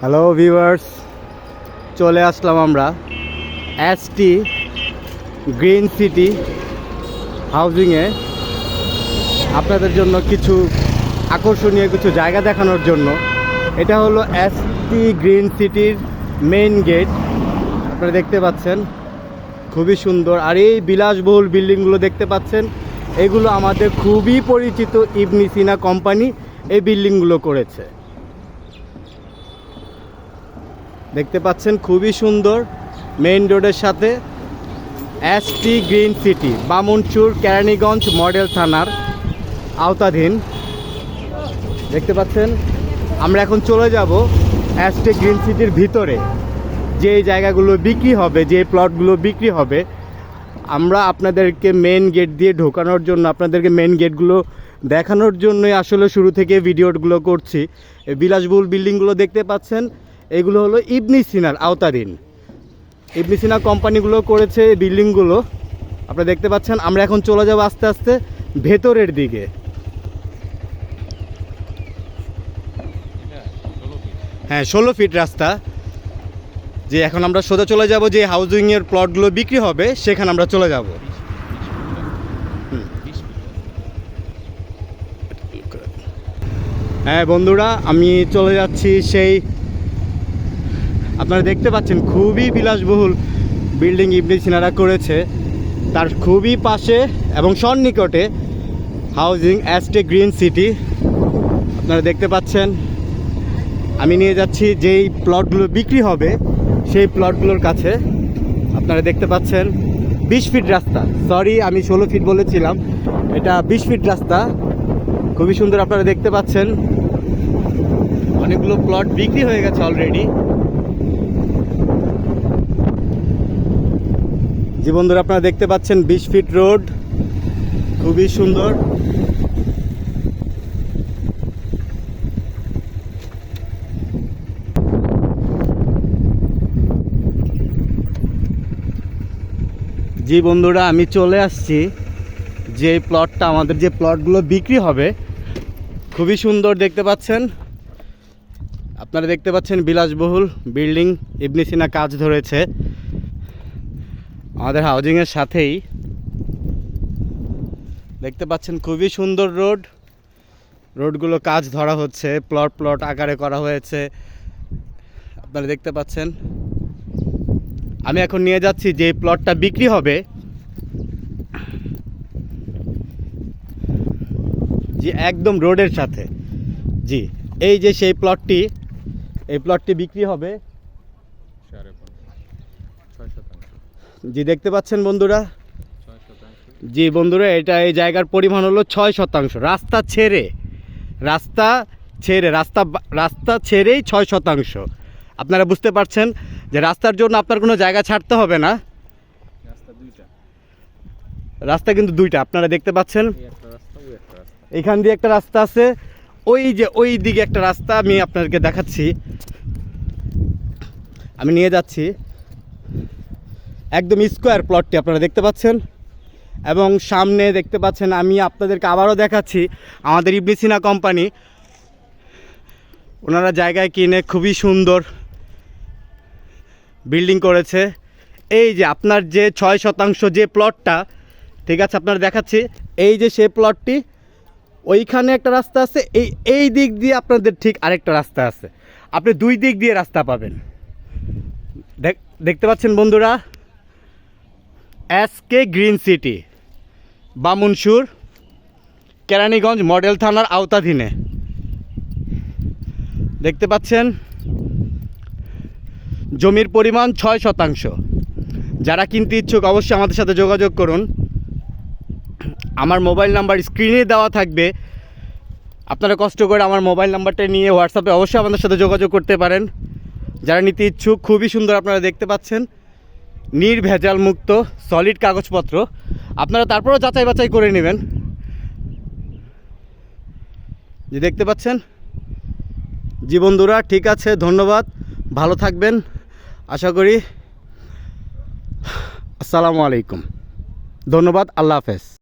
Hello viewers চলে আসলাম আমরা ST green city হাউজিংয়ে আপনাদের জন্য কিছু আকর্ষণীয় কিছু জায়গা দেখানোর জন্য। এটা হলো এসটি গ্রিন সিটির মেইন গেট আপনারা দেখতে পাচ্ছেন, খুবই সুন্দর। আর এই বিলাসবহুল বিল্ডিংগুলো দেখতে পাচ্ছেন, এগুলো আমাদের খুবই পরিচিত ইবনি সিনা কোম্পানি এই বিল্ডিংগুলো করেছে। দেখতে পাচ্ছেন খুবই সুন্দর মেইন রোডের সাথে ST green city Bamunchur, Keraniganj model থানার আওতাধীন। দেখতে পাচ্ছেন, আমরা এখন চলে যাব এসটি গ্রিন সিটির ভিতরে, যে জায়গাগুলো বিক্রি হবে, যে প্লটগুলো বিক্রি হবে। আমরা আপনাদেরকে মেন গেট দিয়ে ঢোকানোর জন্য, আপনাদেরকে মেন গেটগুলো দেখানোর জন্যই আসলে শুরু থেকে ভিডিওগুলো করছি। বিলাসবহুল বিল্ডিংগুলো দেখতে পাচ্ছেন এগুলো হলো ইবনি সিনার আওতাধীন ইবনি সিনা কোম্পানিগুলো করেছে এই বিল্ডিংগুলো। আপনারা দেখতে পাচ্ছেন, আমরা এখন চলে যাব আস্তে আস্তে ভেতরের দিকে। হ্যাঁ ষোলো ফিট রাস্তা। যে এখন আমরা সোজা চলে যাব, যে হাউজিংয়ের প্লটগুলো বিক্রি হবে, সেখানে আমরা চলে যাব। হ্যাঁ বন্ধুরা, আমি চলে যাচ্ছি সেই আপনারা দেখতে পাচ্ছেন, খুবই বিলাসবহুল বিল্ডিং ইবনি সিনারা করেছে। তার খুবই পাশে এবং সন্নিকটে হাউজিং অ্যাস্টে গ্রিন সিটি। আপনারা দেখতে পাচ্ছেন, আমি নিয়ে যাচ্ছি যেই প্লটগুলো বিক্রি হবে, সেই প্লটগুলোর কাছে আপনারা দেখতে পাচ্ছেন, বিশ ফিট রাস্তা। সরি, আমি ষোলো ফিট বলেছিলাম, এটা বিশ ফিট রাস্তা। খুবই সুন্দর আপনারা দেখতে পাচ্ছেন। অনেকগুলো প্লট বিক্রি হয়ে গেছে অলরেডি। জি বন্ধুরা, আপনারা দেখতে পাচ্ছেন বিশ ফিট রোড। খুবই সুন্দর। জি বন্ধুরা, আমি চলে আসছি। যে প্লটটা আমাদের যে প্লটগুলো বিক্রি হবে, খুবই সুন্দর দেখতে পাচ্ছেন। আপনারা দেখতে পাচ্ছেন বিলাসবহুল বিল্ডিং। ইবনিসিনা কাজ ধরেছে। আমাদের হাউজিংয়ের সাথেই। দেখতে পাচ্ছেন খুবই সুন্দর রোড। রোডগুলো কাজ ধরা হচ্ছে প্লট প্লট আকারে করা হয়েছে। আপনারা দেখতে পাচ্ছেন। আমি এখন নিয়ে যাচ্ছি যে প্লটটা বিক্রি হবে। জি, একদম রোডের সাথে। জি, এই যে সেই প্লটটি এই প্লটটি বিক্রি হবে। জি দেখতে পাচ্ছেন বন্ধুরা? জি বন্ধুরা এটা এই জায়গার পরিমাণ হলো ছয় শতাংশ। রাস্তা ছেড়ে রাস্তা ছেড়ে রাস্তা রাস্তা ছেড়েই ছয় শতাংশ। আপনারা বুঝতে পারছেন যে রাস্তার জন্য আপনার কোনো জায়গা ছাড়তে হবে না। রাস্তা কিন্তু দুইটা আপনারা দেখতে পাচ্ছেন? এখান দিয়ে একটা রাস্তা আছে। ওই যে ওই দিকে একটা রাস্তা আমি আপনাদেরকে দেখাচ্ছি। আমি নিয়ে যাচ্ছি। একদম স্কোয়ার প্লটটি আপনারা দেখতে পাচ্ছেন। এবং সামনে দেখতে পাচ্ছেন আমি আপনাদেরকে আবারও দেখাচ্ছি আমাদের ইবলিসিনা কোম্পানি। ওনারা জায়গায় কিনে খুবই সুন্দর বিল্ডিং করেছে। এই যে আপনার যে ছয় শতাংশ যে প্লটটা, ঠিক আছে, আপনারা দেখাচ্ছি। এই যে সে প্লটটি, ওইখানে একটা রাস্তা আছে, এই এই দিক দিয়ে আপনাদের ঠিক আরেকটা রাস্তা আছে। আপনি দুই দিক দিয়ে রাস্তা পাবেন। দেখ- দেখতে পাচ্ছেন বন্ধুরা? S K green city, Bamunsur, Keraniganj model থানার আওতাধীনে। দেখতে পাচ্ছেন, জমির পরিমাণ ছয় শতাংশ। যারা কিনতে ইচ্ছুক অবশ্যই আমাদের সাথে যোগাযোগ করুন। আমার মোবাইল নাম্বার স্ক্রিনে দেওয়া থাকবে। আপনারা কষ্ট করে আমার মোবাইল নাম্বারটা নিয়ে হোয়াটসঅ্যাপে অবশ্যই আমাদের সাথে যোগাযোগ করতে পারেন। যারা নিতে ইচ্ছুক, খুবই সুন্দর আপনারা দেখতে পাচ্ছেন। নির্ভেজাল মুক্ত সলিড কাগজপত্র। আপনারা তারপরেও যাচাই বাছাই করে নেবেন। যে দেখতে পাচ্ছেন? জি বন্ধুরা, ঠিক আছে, ধন্যবাদ। ভালো থাকবেন। আশা করি। আসসালামু আলাইকুম। ধন্যবাদ, আল্লাহ হাফেজ।